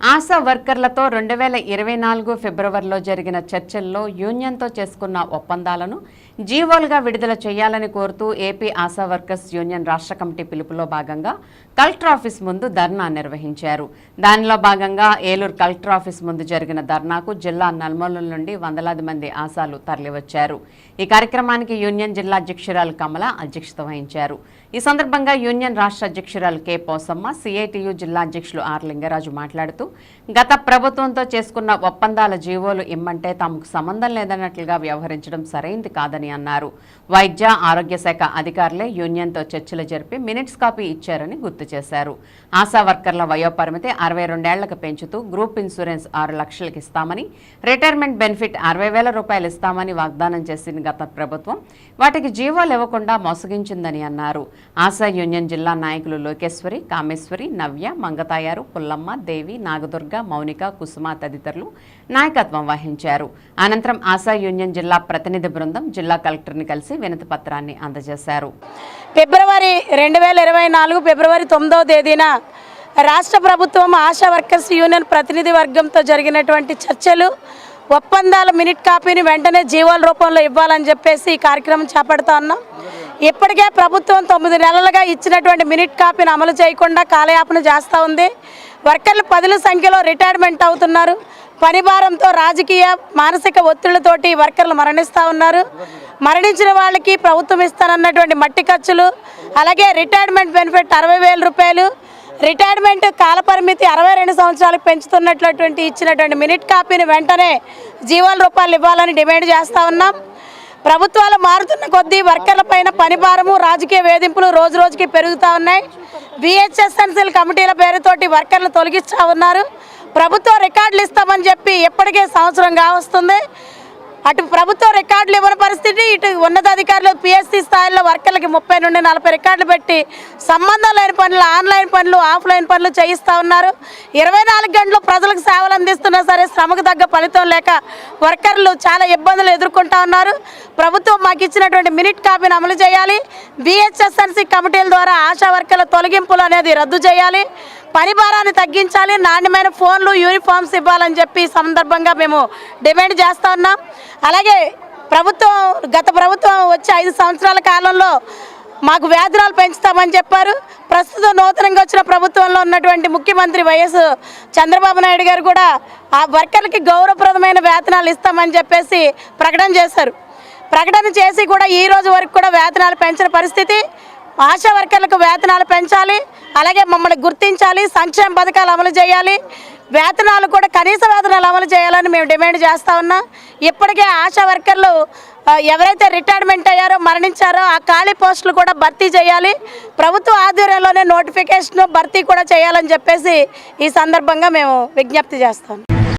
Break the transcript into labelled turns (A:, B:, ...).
A: ఆశా వర్కర్లతో రెండు వేల ఇరవై నాలుగు ఫిబ్రవరిలో జరిగిన చర్చల్లో యూనియన్తో చేసుకున్న ఒప్పందాలను జీవోలుగా విడుదల చేయాలని కోరుతూ ఏపీ ఆశా వర్కర్స్ యూనియన్ రాష్ట్ర కమిటీ పిలుపులో భాగంగా కలెక్టర్ ఆఫీస్ ముందు ధర్నా నిర్వహించారు. దానిలో భాగంగా ఏలూరు కలెక్టర్ ఆఫీస్ ముందు జరిగిన ధర్నాకు జిల్లా నల్మూలల నుండి వందలాది మంది ఆశాలు తరలివచ్చారు. ఈ కార్యక్రమానికి యూనియన్ జిల్లా అధ్యక్షురాలు కమల అధ్యక్షత వహించారు. ఈ సందర్భంగా యూనియన్ రాష్ట్ర అధ్యక్షురాలు కె పోసమ్మ సిఐటియు జిల్లా అధ్యక్షులు ఆర్ లింగరాజు మాట్లాడుతూ గత ప్రభుత్వంతో చేసుకున్న ఒప్పందాల జీవోలు ఇమ్మంటే తమకు సంబంధం లేదన్నట్లుగా వ్యవహరించడం సరైంది కాదని అన్నారు. వైద్య ఆరోగ్య శాఖ అధికారులే యూనియన్తో చర్చలు జరిపి మినిట్స్ కాపీ ఇచ్చారని గుర్తు చేశారు. ఆశా వర్కర్ల వయోపరిమితి అరవై రెండేళ్ళకు పెంచుతూ గ్రూప్ ఇన్సూరెన్స్ ఆరు లక్షలకు ఇస్తామని రిటైర్మెంట్ బెనిఫిట్ అరవై వేల రూపాయలు ఇస్తామని వాగ్దానం చేసిన గత ప్రభుత్వం. వాటికి జీవోలు ఇవ్వకుండా మోసగించిందని అన్నారు. ఆశా యూనియన్ జిల్లా నాయకులు లోకేశ్వరి కామేశ్వరి నవ్య మంగతాయారు పుల్లమ్మ దేవి నాగ నాగదుర్గ మౌనిక కుసుమ తదితరులు నాయకత్వం వహించారు. అనంతరం ఆశా యూనియన్ జిల్లా ప్రతినిధి బృందం జిల్లా కలెక్టర్ని కలిసి వినతి పత్రాన్ని అందజేశారు.
B: ఫిబ్రవరి రెండు వేల ఇరవై నాలుగు ఫిబ్రవరి తొమ్మిదవ తేదీన రాష్ట్ర ప్రభుత్వం ఆశా వర్కర్స్ యూనియన్ ప్రతినిధి వర్గంతో జరిగినటువంటి చర్చలు ఒప్పందాల మినిట్ కాపీని వెంటనే జీవోల రూపంలో ఇవ్వాలని చెప్పేసి ఈ కార్యక్రమం చేపడుతా ఉన్నాం. ఇప్పటికే ప్రభుత్వం తొమ్మిది నెలలుగా ఇచ్చినటువంటి మినిట్ కాపీని అమలు చేయకుండా కాలయాపన చేస్తూ ఉంది. వర్కర్లు పదుల సంఖ్యలో రిటైర్మెంట్ అవుతున్నారు. పనిభారంతో రాజకీయ మానసిక ఒత్తిళ్ళతోటి వర్కర్లు మరణిస్తూ ఉన్నారు. మరణించిన వాళ్ళకి ప్రభుత్వం ఇస్తానన్నటువంటి మట్టి ఖర్చులు అలాగే రిటైర్మెంట్ బెనిఫిట్ అరవై రూపాయలు రిటైర్మెంట్ కాలపరిమితి అరవై రెండు సంవత్సరాలకు పెంచుతున్నటువంటి ఇచ్చినటువంటి మినిట్ కాపీని వెంటనే జీవాల రూపాయలు ఇవ్వాలని డిమాండ్ చేస్తూ ఉన్నాం. ప్రభుత్వాలు మారుతున్న కొద్దీ వర్కర్ల పైన పని భారము రాజకీయ వేధింపులు రోజు రోజుకి పెరుగుతూ ఉన్నాయి. విహెచ్ఎస్ఎన్సీల కమిటీల పేరుతోటి వర్కర్లు తొలగిస్తూ ఉన్నారు. ప్రభుత్వం రికార్డులు ఇస్తామని చెప్పి ఎప్పటికే సంవత్సరం కావస్తుంది. అటు ప్రభుత్వం రికార్డులు ఇవ్వని పరిస్థితి ఇటు ఉన్నతాధికారులు పిఎస్సి స్థాయిలో వర్కర్లకి ముప్పై నుండి నలభై రికార్డులు పెట్టి సంబంధం లేని పనులు ఆన్లైన్ పనులు ఆఫ్లైన్ పనులు చేయిస్తూ ఉన్నారు. ఇరవై నాలుగు గంటలు ప్రజలకు సేవలు అందిస్తున్నా సరే శ్రమకు తగ్గ ఫలితం లేక వర్కర్లు చాలా ఇబ్బందులు ఎదుర్కొంటా ఉన్నారు. ప్రభుత్వం మాకు ఇచ్చినటువంటి మినిట్ కాపీని అమలు చేయాలి. బిహెచ్ఎస్ఎన్సీ కమిటీల ద్వారా ఆశా వర్కర్ల తొలగింపులు అనేది రద్దు చేయాలి. పని భారాన్ని తగ్గించాలి నాణ్యమైన ఫోన్లు యూనిఫామ్స్ ఇవ్వాలని చెప్పి సందర్భంగా మేము డిమాండ్ చేస్తూ ఉన్నాం. అలాగే ప్రభుత్వం గత ప్రభుత్వం వచ్చే ఐదు సంవత్సరాల కాలంలో మాకు వేతనాలు పెంచుతామని చెప్పారు. ప్రస్తుతం నూతనంగా వచ్చిన ప్రభుత్వంలో ఉన్నటువంటి ముఖ్యమంత్రి వైఎస్ చంద్రబాబు నాయుడు గారు కూడా ఆ వర్కర్లకి గౌరవప్రదమైన వేతనాలు ఇస్తామని చెప్పేసి ప్రకటన చేశారు. ప్రకటన చేసి కూడా ఈ రోజు వరకు కూడా వేతనాలు పెంచిన పరిస్థితి. ఆశా వర్కర్లకు వేతనాలు పెంచాలి అలాగే మమ్మల్ని గుర్తించాలి సంక్షేమ పథకాలు అమలు చేయాలి. వేతనాలు కూడా కనీస వేతనాలు అమలు చేయాలని మేము డిమాండ్ చేస్తూ ఉన్నాం. ఇప్పటికే ఆశా వర్కర్లు ఎవరైతే రిటైర్మెంట్ అయ్యారో మరణించారో ఆ ఖాళీ పోస్టులు కూడా భర్తీ చేయాలి. ప్రభుత్వ ఆధ్వర్యంలోనే నోటిఫికేషన్ భర్తీ కూడా చేయాలని చెప్పేసి ఈ సందర్భంగా మేము విజ్ఞప్తి చేస్తాం.